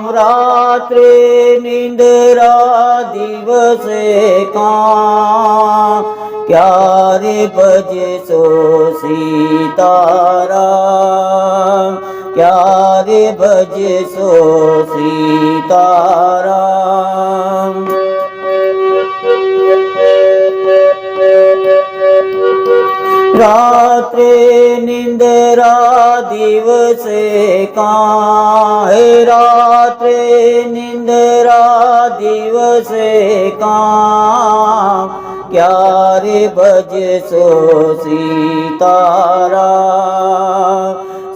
કામ રાત્રે નિંદરા દિવસે કામ ક્યારે ભજશો સીતારામ? ક્યારે ભજશો સીતારામ? રાત્રે નિંદરા દિવસે કા? હે રાત્રે નિંદરા દિવસે કામ. ક્યારે ભજશો સીતારા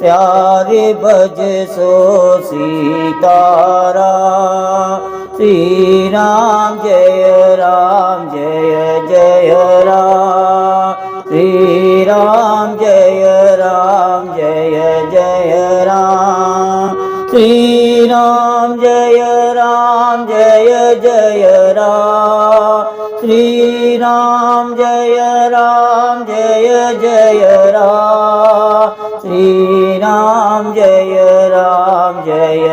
ત્યારે ભજશો સીતારા શ્રી રામ જય રામ.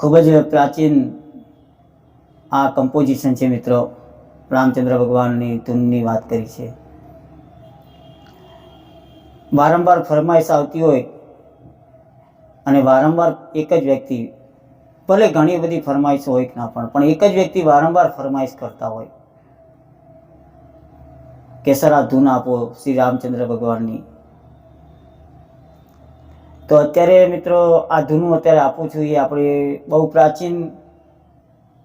ખૂબ જ પ્રાચીન આ કમ્પોઝિશન છે મિત્રો. રામચંદ્ર ભગવાનની ધૂનની વાત કરી છે. વારંવાર ફરમાઈશ આવતી હોય અને વારંવાર એક જ વ્યક્તિ, ભલે ઘણી બધી ફરમાઈશ હોય કે ના પણ પણ એક જ વ્યક્તિ વારંવાર ફરમાઈશ કરતા હોય. કેસરા ધૂન આપો શ્રી રામચંદ્ર ભગવાનની. તો અત્યારે મિત્રો આ ધૂનું અત્યારે આપું છું, એ આપણે બહુ પ્રાચીન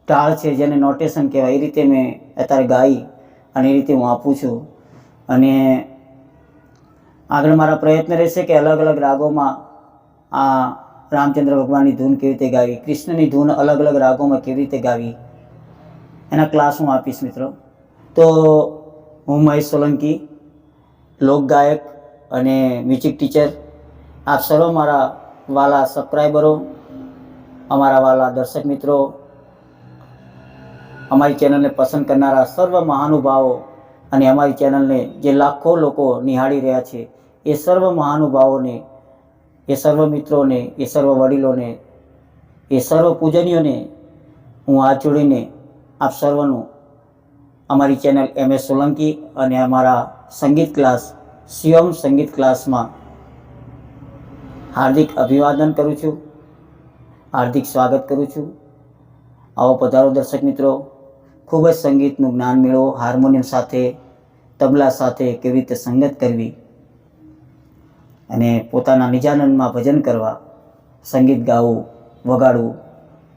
ટાળ છે જેને નોટેશન કહેવાય. એ રીતે મેં અત્યારે ગાઈ અને એ રીતે હું આપું છું. અને આગળ મારા પ્રયત્ન રહેશે કે અલગ અલગ રાગોમાં આ રામચંદ્ર ભગવાનની ધૂન કેવી રીતે ગાવી, કૃષ્ણની ધૂન અલગ અલગ રાગોમાં કેવી રીતે ગાવી, એના ક્લાસ હું આપીશ મિત્રો. તો હું મહેશ સોલંકી લોક ગાયક અને મ્યુઝિક ટીચર આપ સર્વ મારા વાલા સબસ્ક્રાઈબરો અમારા વાલા દર્શક મિત્રો, અમારી ચેનલને પસંદ કરનારા સર્વ મહાનુભાવો અને અમારી ચેનલને જે લાખો લોકો નિહાળી રહ્યા છે, એ સર્વ મહાનુભાવોને, એ સર્વ મિત્રોને, એ સર્વ વડીલોને, એ સર્વ પૂજનીયોને હું હાથ જોડીને આપ સર્વનું અમારી ચેનલ એમ એસ સોલંકી અને અમારા સંગીત ક્લાસ શિવમ સંગીત ક્લાસમાં હાર્દિક અભિવાદન કરું છું. હાર્દિક સ્વાગત કરું છું. આવો પધારો દર્શક મિત્રો. ખૂબ જ સંગીતનું જ્ઞાન મેળવો, હાર્મોનિયમ સાથે, તબલા સાથે કેવી રીતે સંગત કરવી અને પોતાના નિજાનંદમાં ભજન કરવા, સંગીત ગાવું, વગાડવું,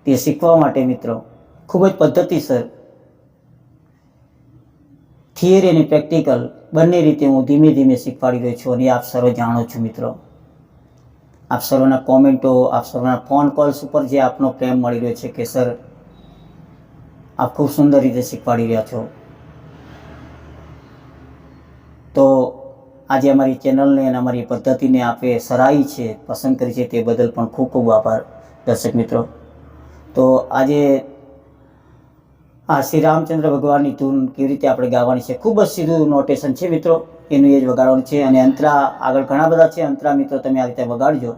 તે શીખવા માટે મિત્રો, ખૂબ જ પદ્ધતિસર થિયરી અને પ્રેક્ટિકલ બંને રીતે હું ધીમે ધીમે શીખવાડી રહ્યો છું અને આપ સર્વ જાણો છો મિત્રો. આપ સર્વના કોમેન્ટો આપ સર્વના ફોન કોલ્સ ઉપર જે આપનો પ્રેમ મળી રહ્યો છે કે, સર, આપ ખૂબ સુંદર રીતે શીખવાડી રહ્યા છો. તો આજે અમારી ચેનલને અને અમારી પદ્ધતિને આપે સરાહી છે, પસંદ કરી છે તે બદલ પણ ખૂબ ખૂબ આભાર, દર્શક મિત્રો. તો આજે આ શ્રી રામચંદ્ર ભગવાનની ધૂન કેવી રીતે આપણે ગાવાની છે? ખૂબ જ સીધું નોટેશન છે મિત્રો. એનું એ જ વગાડવાનું છે અને અંતરા આગળ ઘણા બધા છે. અંતરા મિત્રો, તમે આ રીતે વગાડજો.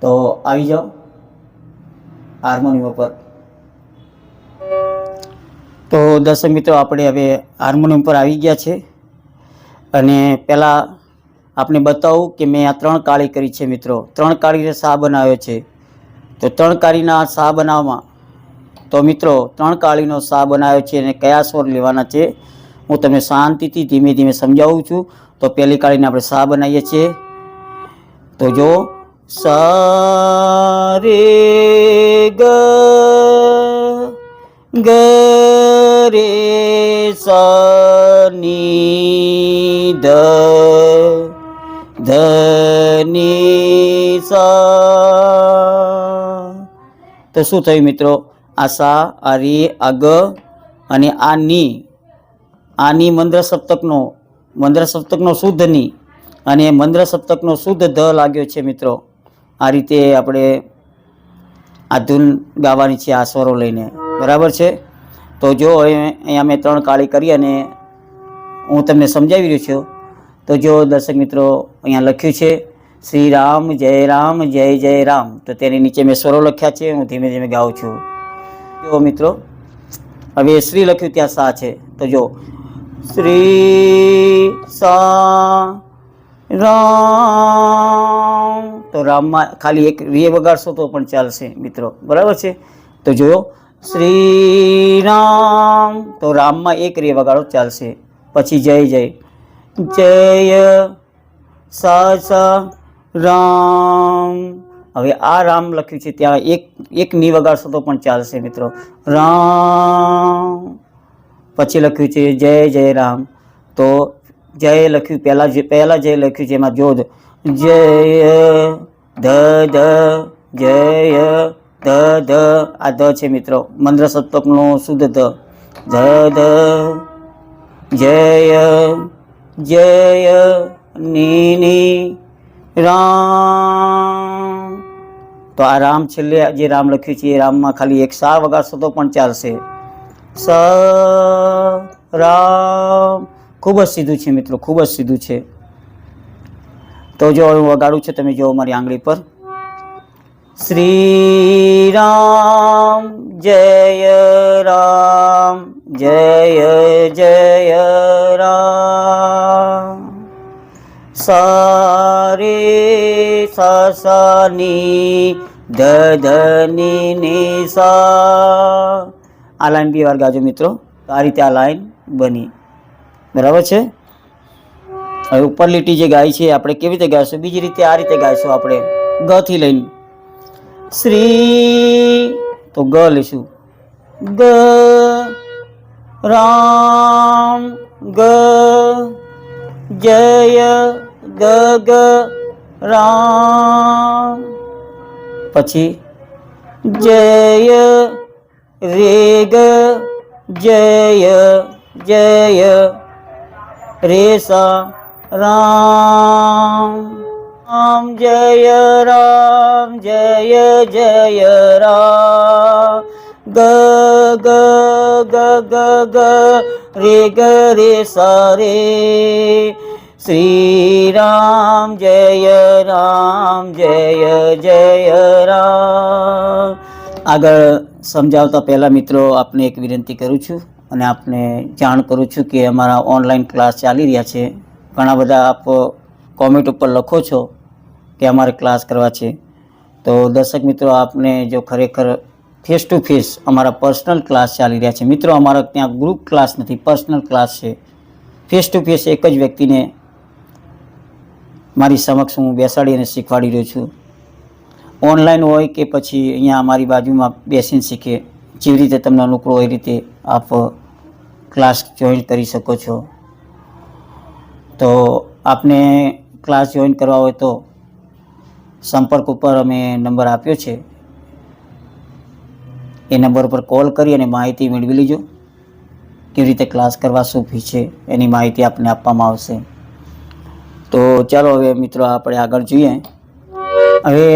તો આવી જાઓ. હાર્મોનિયમ ઉપર. તો દર્શક મિત્રો, આપણે હવે હાર્મોનિયમ પર આવી ગયા છે. અને પહેલાં આપણે બતાવું કે મેં આ ત્રણ કાળી કરી છે મિત્રો. ત્રણ કાળીને સા બનાવ્યો છે. તો ત્રણ કાળીના સા બનાવવામાં તો મિત્રો, ત્રણ કાળીનો સા બનાવ્યો છે અને કયા સ્વર લેવાના છે? હું તમને શાંતિથી ધીમે ધીમે સમજાવું છું. તો પહેલી કાળીને આપણે સા બનાવીએ છીએ. તો જો સા રે ગ ગ, રે, સા, ની ધ ધ, ની, સા. તો શું થયું મિત્રો? આ સા આ રે આ અને આ ની આ ની મંદ્ર સપ્તકનો મંદ્ર સપ્તકનો શુદ્ધની અને મંદ્ર સપ્તકનો શુદ્ધ ધ લાગ્યો છે મિત્રો. આ રીતે આપણે આ ધૂન ગાવાની છે આ સ્વરો લઈને. બરાબર છે? તો જો અહીંયા મેં ત્રણ કાળી કરી અને હું તમને સમજાવી રહ્યો છું. તો જો દર્શક મિત્રો અહીંયા લખ્યું છે, શ્રી રામ, જય રામ, જય જય રામ. તો તેની નીચે મેં સ્વરો લખ્યા છે, હું ધીમે ધીમે ગાઉં છું. જો મિત્રો, હવે શ્રી લખ્યું ત્યાં સા છે. તો જો, શ્રી સા રામ. તો રામમાં ખાલી એક રે વગાડશો તો પણ ચાલશે મિત્રો. બરાબર છે? તો જોયો શ્રી રામ. તો રામમાં એક રે વગાડો ચાલશે. પછી જય જય. જય, સા સા, રામ. હવે આ રામ લખ્યું છે, ત્યાં એક એક ની વગાડશો તો પણ ચાલશે મિત્રો. રામ. પછી લખ્યું છે, જય જય રામ. તો જય લખ્યું, પહેલાં જે, પહેલાં જય લખ્યું છે એમાં જોધ જય, ધ ધ, જય, ધ ધ. આ ધ છે મિત્રો. મંદ્ર સપ્તકનો શુદ્ધ ધ. ધ ધ, જય જય ની. રામ. તો આ રામ છેલ્લે જે રામ લખ્યું છે, એ રામમાં ખાલી એક સા વગાડશો તો પણ ચાલશે. સ, રામ. ખૂબ જ સીધું છે મિત્રો, ખૂબ જ સીધું છે. તો જો હું વગાડું છું, તમે જુઓ મારી આંગળી પર. શ્રી રામ જય રામ, જય જય રામ. સારી, સસની ધની ની સા આ લાઈન બે વાર ગાજો મિત્રો તો આ રીતે આ લાઈન બની બરાબર છે હવે ઉપર લીટી જે ગાય છે આપણે કેવી રીતે ગાઈશું બીજી રીતે આ રીતે ગાઈશું આપણે ગ થી લઈને શ્રી તો ગ લઈશું ગ રામ ગ જય ગ ગ રામ પછી જય રેગ, જય જય રે સા રામ. રામ જય રામ, જય જય રામ. ગ ગ ગ ગ ગ રે ગ રે સા રે. શ્રી રામ જય રામ, જય જય રામ. આગળ સમજાવતા પહેલાં મિત્રો, આપને એક વિનંતી કરું છું અને આપને જાણ કરું છું કે અમારા ઓનલાઈન ક્લાસ ચાલી રહ્યા છે. ઘણા બધા આપ કોમેન્ટ ઉપર લખો છો કે અમારે ક્લાસ કરવા છે. તો દર્શક મિત્રો, આપને જો ખરેખર ફેસ ટુ ફેસ અમારા પર્સનલ ક્લાસ ચાલી રહ્યા છે. મિત્રો, અમારા ત્યાં ગ્રુપ ક્લાસ નથી પર્સનલ ક્લાસ છે. ફેસ ટુ ફેસ એક જ વ્યક્તિને મારી સમક્ષ હું બેસાડી અને શીખવાડી રહ્યો છું. ઓનલાઈન હોય કે પછી અહીંયા અમારી બાજુમાં બેસીને શીખે, જેવી રીતે તમને અનુકૂળ હોય રીતે આપ ક્લાસ જોઈન કરી શકો છો. તો આપને ક્લાસ જોઈન કરવા હોય તો સંપર્ક ઉપર અમે નંબર આપ્યો છે. એ નંબર પર કોલ કરી અને માહિતી મેળવી લેજો. કેવી રીતે ક્લાસ કરવા શું ફી છે, એની માહિતી આપને આપવામાં આવશે. તો ચાલો હવે મિત્રો આપણે આગળ જોઈએ. હવે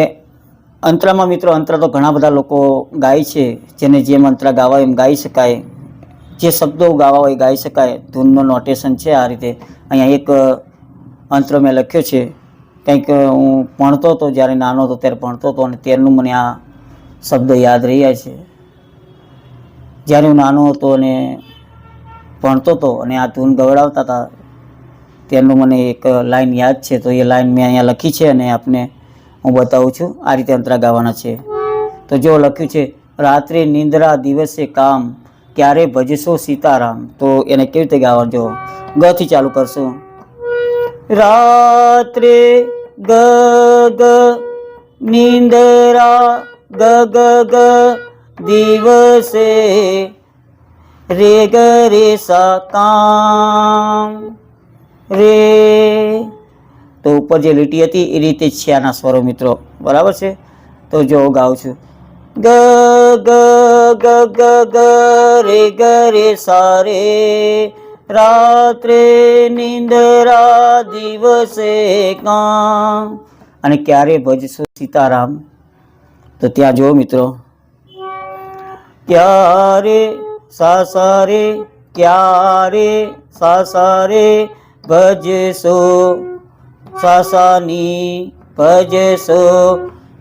અંતરામાં મિત્રો અંતરા તો ઘણા બધા લોકો ગાય છે, જેને જેમ અંતરા ગાવા એમ ગાઈ શકાય. જે શબ્દો ગાવા હોય ગાઈ શકાય. ધૂનનો નોટેશન છે આ રીતે. અહીંયા એક અંતર મેં લખ્યો છે. કંઈક હું ભણતો હતો, જ્યારે નાનો હતો ત્યારે ભણતો હતો અને ત્યારનું મને આ શબ્દ યાદ રહ્યા છે. જ્યારે હું નાનો હતો અને ભણતો હતો અને આ ધૂન ગવડાવતા હતા ત્યારનું મને એક લાઈન યાદ છે, તો એ લાઈન મેં અહીંયા લખી છે અને આપને હું બતાવું છું. આ રીતે અંતરા ગાવાના છે. તો જો લખ્યું છે, રાત્રે નિંદ્રા દિવસે કામ, ક્યારે ભજશો સીતારામ? તો એને કેવી રીતે ગાવાનું? જો ગથી ચાલુ કરશું. રાત્રે ગ ગ નિંદરા ગ ગ ગ દિવસે રે ગ રે સા કામ રે. તો ઉપર જે લીટી હતી એ રીતે જ છે આના સ્વરો, મિત્રો. બરાબર છે? તો જો ગાઉં છું. ગ ગ ગ ગ ગ, રે ગ, રે, સા રાત્રે નિંદરા દિવસે કામ. અને ક્યારે ભજશો સીતારામ. તો ત્યાં જો મિત્રો. ક્યારે સાસારે ક્યારે સાસારે ભજશો, સાસાની ભજશો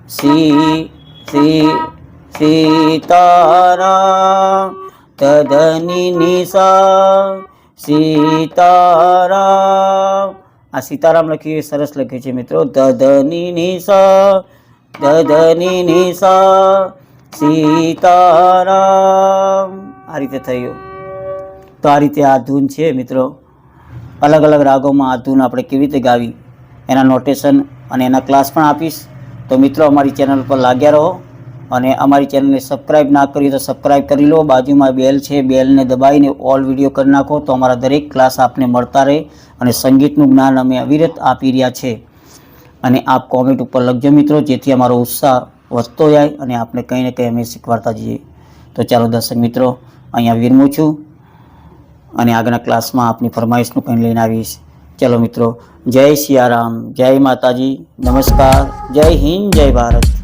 સી સી સીતારામ, તદની નિશા સીતારામ. આ સીતારામ લખ્યું સરસ લખ્યું છે મિત્રો દધની નિશા દધની નિશા સીતારામ. આ રીતે થયું. તો આ રીતે આ ધૂન છે મિત્રો. અલગ અલગ રાગોમાં આ ધૂન આપણે કેવી રીતે ગાવી? એના નોટેશન અને એના ક્લાસ પણ આપીશ. તો મિત્રો, અમારી ચેનલ પર લાગ્યા રહો અને અમારી ચેનલને સબસ્ક્રાઈબ ના કરી તો સબસ્ક્રાઈબ કરી લો. બાજુમાં બેલ છે બેલને દબાવીને ઓલ વીડિયો કરી નાખો તો અમારા દરેક ક્લાસ આપને મળતા રહે અને સંગીતનું જ્ઞાન અમે અવિરત આપી રહ્યા છે. અને આપ કોમેન્ટ ઉપર લખજો મિત્રો, જેથી અમારો ઉત્સાહ વધતો જાય અને આપણે કંઈ ને કંઈ અમે શીખવાડતા જઈએ. તો ચાલો દર્શક મિત્રો, અહીંયા વિરમું છું. અને આગળના ક્લાસમાં આપની ફરમાઈશનું કંઈ લઈને આવીશ. ચલો મિત્રો, જય સિયારામ, જય માતાજી, નમસ્કાર, જય હિન્દ, જય ભારત.